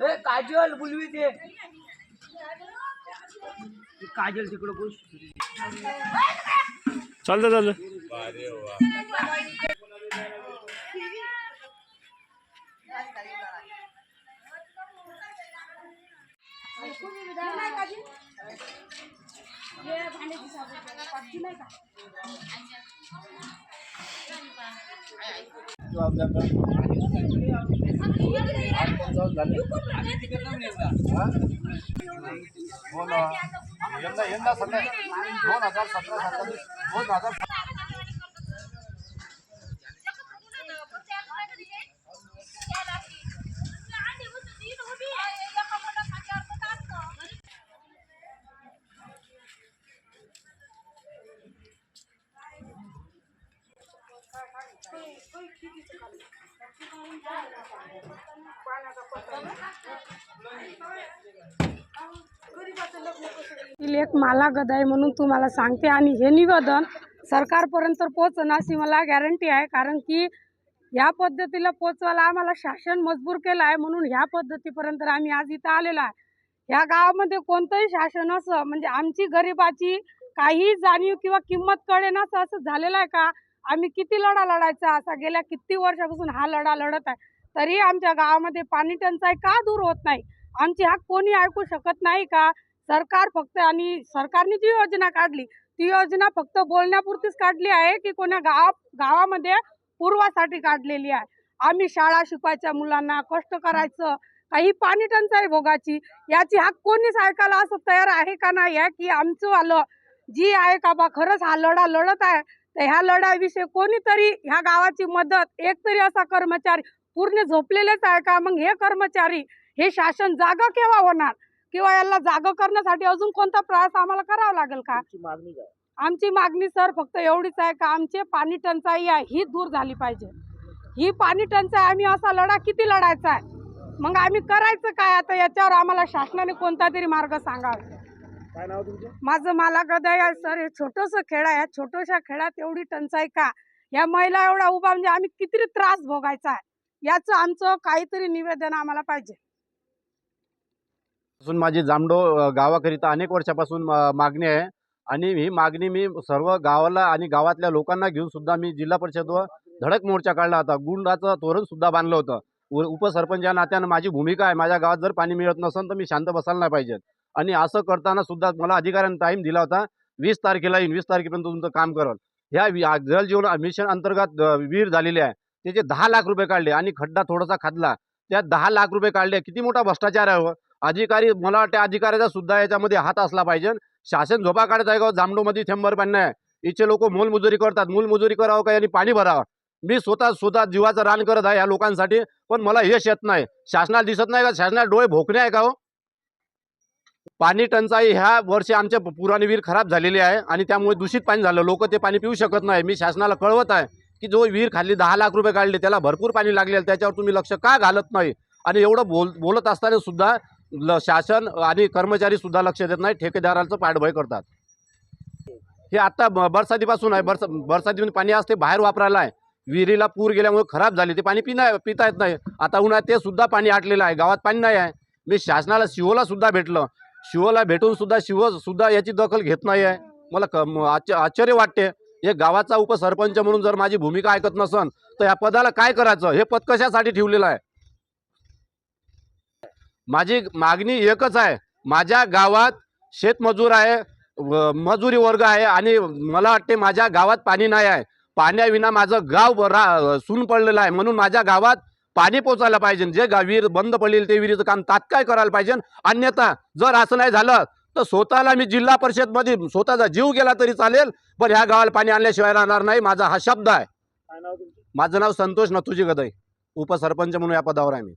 ए काजल बोलवी ते. काजल तिकडं बस चालतं चालतं. हो ना दोन हजार सतरा सत्तावीस दोन हजार एक माला गदाय आहे म्हणून तुम्हाला सांगते आणि हे निवेदन सरकारपर्यंत पोहोचणं अशी मला गॅरंटी आहे. कारण की ह्या पद्धतीला पोचवायला आम्हाला शासन मजबूर केलं आहे म्हणून ह्या पद्धतीपर्यंत आम्ही आज इथं आलेलो आहे. ह्या गावामध्ये कोणतंही शासन असं म्हणजे आमची गरिबाची काही जाणीव किंवा किंमत कळेनासं असं झालेलं आहे का? आम्ही किती लढा लढायचा असा? गेल्या किती वर्षापासून हा लढा लढत आहे. तरी आमच्या गावामध्ये पाणी टंचाई का दूर होत नाही? आमची हाक कोणी ऐकू शकत नाही का? सरकार फक्त आणि सरकारने जी योजना काढली ती योजना फक्त बोलण्यापुरतीच काढली आहे की कोण्या गाव गावामध्ये पूर्वासाठी काढलेली आहे. आम्ही शाळा शिकवायच्या मुलांना कष्ट करायचं काही पाणी टंचाई भोगाची याची हाक कोणीच ऐकायला असं तयार आहे का नाही आहे की आमचं आलं? जी आहे का बा खरंच हा लढा लढत आहे. तर ह्या लढाविषयी कोणीतरी ह्या गावाची मदत एक तरी असा कर्मचारी पूर्ण झोपलेलेच आहे का? मग हे कर्मचारी हे शासन जागा केव्हा होणार? किंवा याला जागा करण्यासाठी अजून कोणता प्रयास आम्हाला करावा लागेल का? मागणी आमची मागणी सर फक्त एवढीच आहे का? आमचे पाणी टंचाई आहे ही दूर झाली पाहिजे. ही पाणी टंचाई आम्ही असा लढा किती लढायचा आहे? मग आम्ही करायचं काय? आता याच्यावर आम्हाला शासनाने कोणता तरी मार्ग सांगावा. काय नाव तुमचं? माझं मला गदय आहे सर हे छोटंसं खेळ आहे. या छोट्याशा खेळात एवढी टंचाई का? या महिला एवढा उभा म्हणजे आम्ही किती त्रास भोगायचा आहे. याचं आमचं काहीतरी निवेदन आम्हाला पाहिजे. पासून माझी जामडो गावाकरिता अनेक वर्षापासून मागणी आहे. आणि ही मागणी मी सर्व गावाला आणि गावातल्या लोकांना घेऊन सुद्धा मी जिल्हा परिषदवर धडक मोर्चा काढला होता. गुंडाचं तोरण सुद्धा बांधलं होतं. उपसरपंच या नात्यानं माझी भूमिका आहे. माझ्या गावात जर पाणी मिळत नसेल तर मी शांत बसायला नाही पाहिजे. आणि असं करताना सुद्धा मला अधिकाऱ्यांनी टाईम दिला होता. वीस तारखेला येईन वीस तारखेपर्यंत तुमचं काम करल. ह्या जल जीवन मिशन अंतर्गत वीर विहीर झालेली आहे. त्याचे दहा लाख रुपये काढले आणि खड्डा थोडासा खादला. त्यात दहा लाख रुपये काढले. किती मोठा भ्रष्टाचार आहे हो. अधिकारी मला वाटते अधिकाऱ्याचा सुद्धा याच्यामध्ये हात असला पाहिजे. शासन झोपा काढत आहे का हो? जामडोमध्ये थेंबर पाणी नाही इथे लोक मोलमजुरी करतात. मोलमजुरी करावं का यांनी पाणी भरावं. मी स्वतः स्वतः जीवाचं रान करत आहे या लोकांसाठी. पण मला यश येत नाही. शासनाला दिसत नाही का? शासनाला डोळे भोकणे आहे का हो? पाणी टंचाई ह्या वर्षी आमच्या पुराणी विहीर खराब झालेली आहे आणि त्यामुळे दूषित पाणी झालं. लोक ते पाणी पिऊ शकत नाही. मी शासनाला कळवत आहे की जो विहीर खाली दहा लाख रुपये काढले त्याला भरपूर पाणी लागले त्याच्यावर तुम्ही लक्ष का घालत नाही? आणि एवढं बोल बोलत असताना सुद्धा ल शासन आणि कर्मचारी सुद्धा लक्ष देत नाही. ठेकेदारांचं पाठबळ करतात. हे आता ब- बरसातीपासून आहे. बरसा बरसातीमध्ये पाणी असते बाहेर वापरायला आहे. विहिरीला पूर गेल्यामुळे खराब झाली. ते पाणी पिना पिता येत नाही. आता उन्हाळ्यात ते सुद्धा पाणी आटलेलं आहे. गावात पाणी नाही आहे. मी शासनाला शिवोला सुद्धा भेटलं. शिवोला भेटून सुद्धा शिव सुद्धा याची दखल घेत नाही आहे. मला क आश्चर्य वाटते. हे गावाचा उपसरपंच म्हणून जर माझी भूमिका ऐकत नसन तर या पदाला काय करायचं? हे पद कशासाठी ठेवलेलं आहे? माझी मागणी एकच आहे. माझ्या गावात शेतमजूर आहे व- मजुरी वर्ग आहे आणि मला वाटते माझ्या गावात पाणी नाही आहे. पाण्याविना माझं गाव रा सून पडलेलं आहे. म्हणून माझ्या गावात पाणी पोचायला पाहिजे. जे गा विहीर बंद पडलेली ते विहिरीचं काम तात्काळ करायला पाहिजे. अन्यथा जर असं नाही झालं तर स्वतःला मी जिल्हा परिषदमध्ये स्वतःचा जीव गेला तरी चालेल पण ह्या गावाला पाणी आणल्याशिवाय राहणार नाही माझा हा शब्द आहे. माझं नाव संतोष नथुजी गदई उपसरपंच म्हणून या पदावर आहे मी.